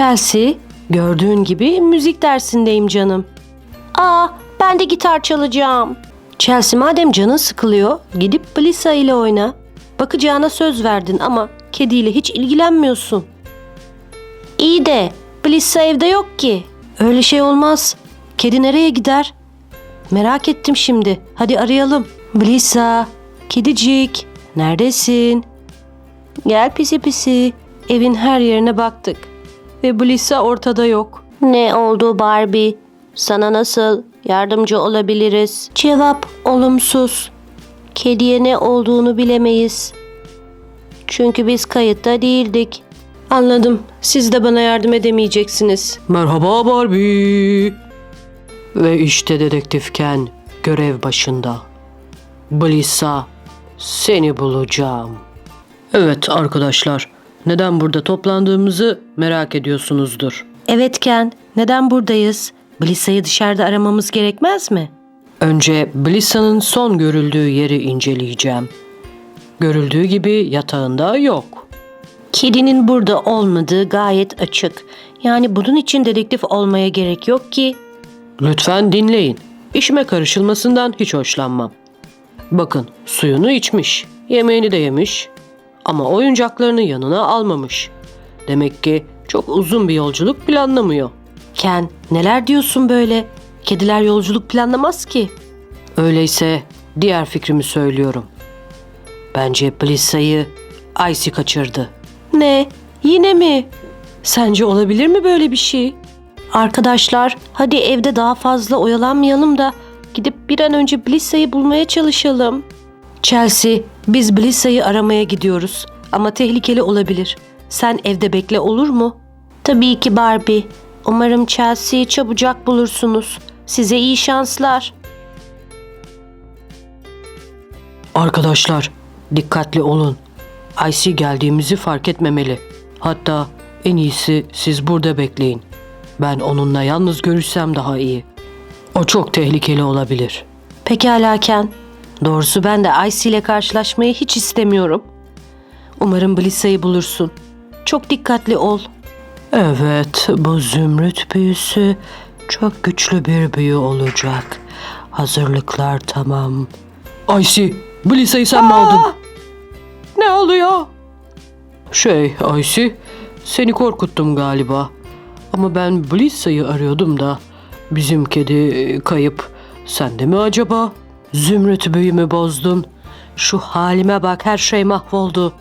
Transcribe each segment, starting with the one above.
Chelsea, gördüğün gibi müzik dersindeyim canım. Aa, ben de gitar çalacağım. Chelsea madem canın sıkılıyor, gidip Blissa ile oyna. Bakacağına söz verdin ama kediyle hiç ilgilenmiyorsun. İyi de Blissa evde yok ki. Öyle şey olmaz. Kedi nereye gider? Merak ettim şimdi. Hadi arayalım. Blissa, kedicik, neredesin? Gel pisi pisi. Evin her yerine baktık. Ve Blissa ortada yok. Ne oldu Barbie? Sana nasıl yardımcı olabiliriz? Cevap olumsuz. Kediye ne olduğunu bilemeyiz. Çünkü biz kayıtta değildik. Anladım. Siz de bana yardım edemeyeceksiniz. Merhaba Barbie. Ve işte dedektif Ken görev başında. Blissa, seni bulacağım. Evet arkadaşlar, neden burada toplandığımızı merak ediyorsunuzdur. Evet Ken, neden buradayız? Blissa'yı dışarıda aramamız gerekmez mi? Önce Blissa'nın son görüldüğü yeri inceleyeceğim. Görüldüğü gibi yatağında yok. Kedinin burada olmadığı gayet açık. Yani bunun için dedektif olmaya gerek yok ki. Lütfen dinleyin. İşime karışılmasından hiç hoşlanmam. Bakın suyunu içmiş, yemeğini de yemiş ama oyuncaklarını yanına almamış. Demek ki çok uzun bir yolculuk planlamıyor. Ken, neler diyorsun böyle? Kediler yolculuk planlamaz ki. Öyleyse diğer fikrimi söylüyorum. Bence Blissa'yı Icy kaçırdı. Ne? Yine mi? Sence olabilir mi böyle bir şey? Arkadaşlar, hadi evde daha fazla oyalanmayalım da gidip bir an önce Blissa'yı bulmaya çalışalım. Chelsea, biz Blissa'yı aramaya gidiyoruz ama tehlikeli olabilir. Sen evde bekle olur mu? Tabii ki Barbie. Umarım Chelsea'yi çabucak bulursunuz. Size iyi şanslar. Arkadaşlar dikkatli olun. Icy geldiğimizi fark etmemeli. Hatta en iyisi siz burada bekleyin. Ben onunla yalnız görüşsem daha iyi. O çok tehlikeli olabilir. Pekala Ken. Doğrusu ben de Icy ile karşılaşmayı hiç istemiyorum. Umarım Blissa'yı bulursun. Çok dikkatli ol. Evet, bu zümrüt büyüsü çok güçlü bir büyü olacak. Hazırlıklar tamam. Icy, Blissa'yı sen mi aldın? Ne oluyor? Şey Icy, seni korkuttum galiba. Ama ben Blissa'yı arıyordum da. Bizim kedi e, kayıp. Sen de mi acaba? Zümrüt büyümü bozdun. Şu halime bak her şey mahvoldu.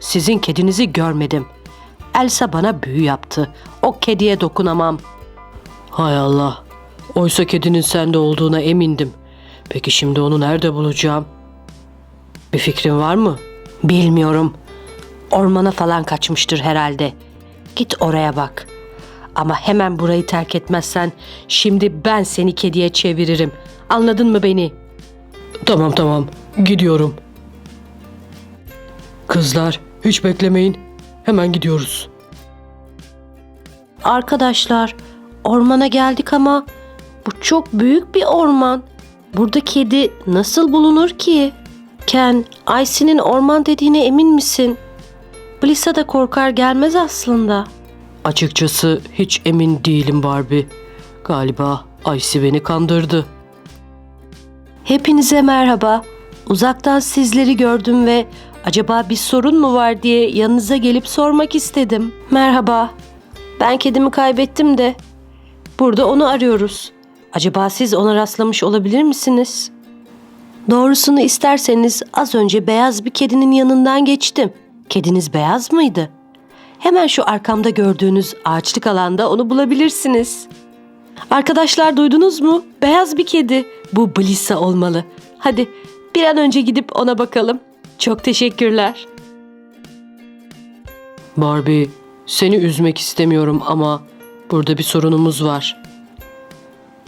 Sizin kedinizi görmedim. Elsa bana büyü yaptı. O kediye dokunamam. Hay Allah. Oysa kedinin sende olduğuna emindim. Peki şimdi onu nerede bulacağım? Bir fikrin var mı? Bilmiyorum. Ormana falan kaçmıştır herhalde. Git oraya bak. Ama hemen burayı terk etmezsen şimdi ben seni kediye çeviririm. Anladın mı beni? Tamam tamam gidiyorum. Kızlar hiç beklemeyin. Hemen gidiyoruz. Arkadaşlar, ormana geldik ama bu çok büyük bir orman. Burada kedi nasıl bulunur ki? Ken, Icy'nin orman dediğine emin misin? Blissa da korkar gelmez aslında. Açıkçası hiç emin değilim Barbie. Galiba Icy beni kandırdı. Hepinize merhaba. Uzaktan sizleri gördüm ve acaba bir sorun mu var diye yanınıza gelip sormak istedim. Merhaba. Ben kedimi kaybettim de burada onu arıyoruz. Acaba siz ona rastlamış olabilir misiniz? Doğrusunu isterseniz az önce beyaz bir kedinin yanından geçtim. Kediniz beyaz mıydı? Hemen şu arkamda gördüğünüz ağaçlık alanda onu bulabilirsiniz. Arkadaşlar duydunuz mu? Beyaz bir kedi. Bu Blissa olmalı. Hadi bir an önce gidip ona bakalım. Çok teşekkürler. Barbie seni üzmek istemiyorum ama burada bir sorunumuz var.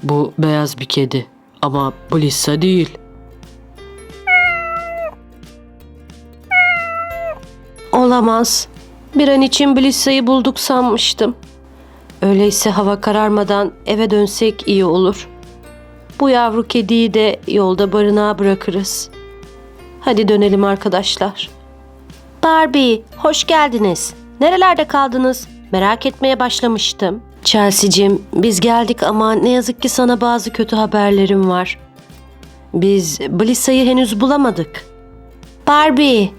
Bu beyaz bir kedi ama Blissa değil. Olamaz. Bir an için Blissa'yı bulduk sanmıştım. Öyleyse hava kararmadan eve dönsek iyi olur. Bu yavru kediyi de yolda barınağa bırakırız. Hadi dönelim arkadaşlar. Barbie, hoş geldiniz. Nerelerde kaldınız? Merak etmeye başlamıştım. Chelsea'cim biz geldik ama ne yazık ki sana bazı kötü haberlerim var. Biz Blissa'yı henüz bulamadık. Barbie.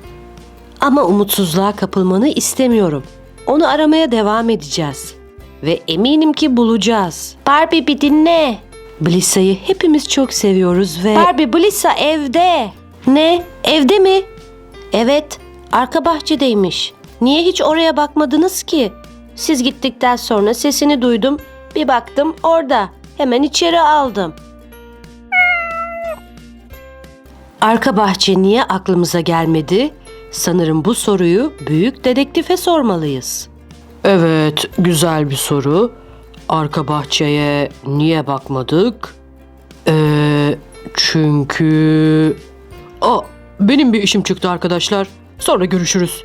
Ama umutsuzluğa kapılmanı istemiyorum. Onu aramaya devam edeceğiz. Ve eminim ki bulacağız. Barbie bir dinle. Blissa'yı hepimiz çok seviyoruz ve... Barbie Blissa evde. Ne? Evde mi? Evet, arka bahçedeymiş. Niye hiç oraya bakmadınız ki? Siz gittikten sonra sesini duydum. Bir baktım orada. Hemen içeri aldım. Arka bahçe niye aklımıza gelmedi? Sanırım bu soruyu büyük dedektife sormalıyız. Evet, güzel bir soru. Arka bahçeye niye bakmadık? Ee, çünkü... Aa, benim bir işim çıktı arkadaşlar. Sonra görüşürüz.